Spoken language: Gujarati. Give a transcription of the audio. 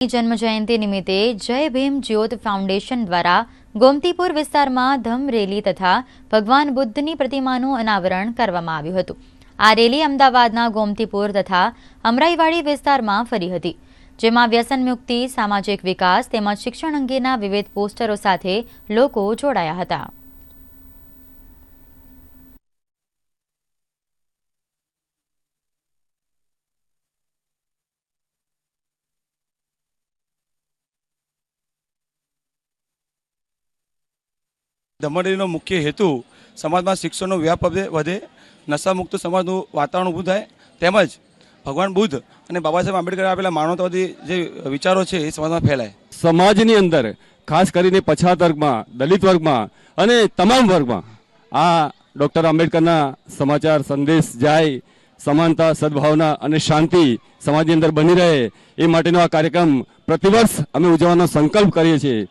જન્મ જયંતિ નિમિત્તે જય ભીમ જ્યોત ફાઉન્ડેશન દ્વારા ગોમતીપુર વિસ્તારમાં ધમ રેલી તથા ભગવાન બુદ્ધની પ્રતિમાનું અનાવરણ કરવામાં આવ્યું હતું. આ રેલી અમદાવાદના ગોમતીપુર તથા અમરાઈવાડી વિસ્તારમાં ફરી હતી. જેમાં વ્યસન મુક્તિ, સામાજિક વિકાસ તેમજ શિક્ષણ અંગેના વિવિધ પોસ્ટરો સાથે લોકો જોડાયા હતા. ધમરેલીનો મુખ્ય હેતુ સમાજમાં શિક્ષણનો વ્યાપ વધે, નશામુક્ત સમાજનું વાતાવરણ ઊભું થાય, તેમજ ભગવાન બુદ્ધ અને બાબા સાહેબ આંબેડકરે આપેલા માનવતાવાદી જે વિચારો છે એ સમાજમાં ફેલાય. સમાજની અંદર, ખાસ કરીને પછાત વર્ગમાં, દલિત વર્ગમાં અને તમામ વર્ગમાં, આ ડૉક્ટર આંબેડકરના સમાચાર સંદેશ જાય, સમાનતા, સદભાવના અને શાંતિ સમાજની અંદર બની રહે, એ માટેનો આ કાર્યક્રમ પ્રતિવર્ષ અમે ઉજવવાનો સંકલ્પ કરીએ છીએ.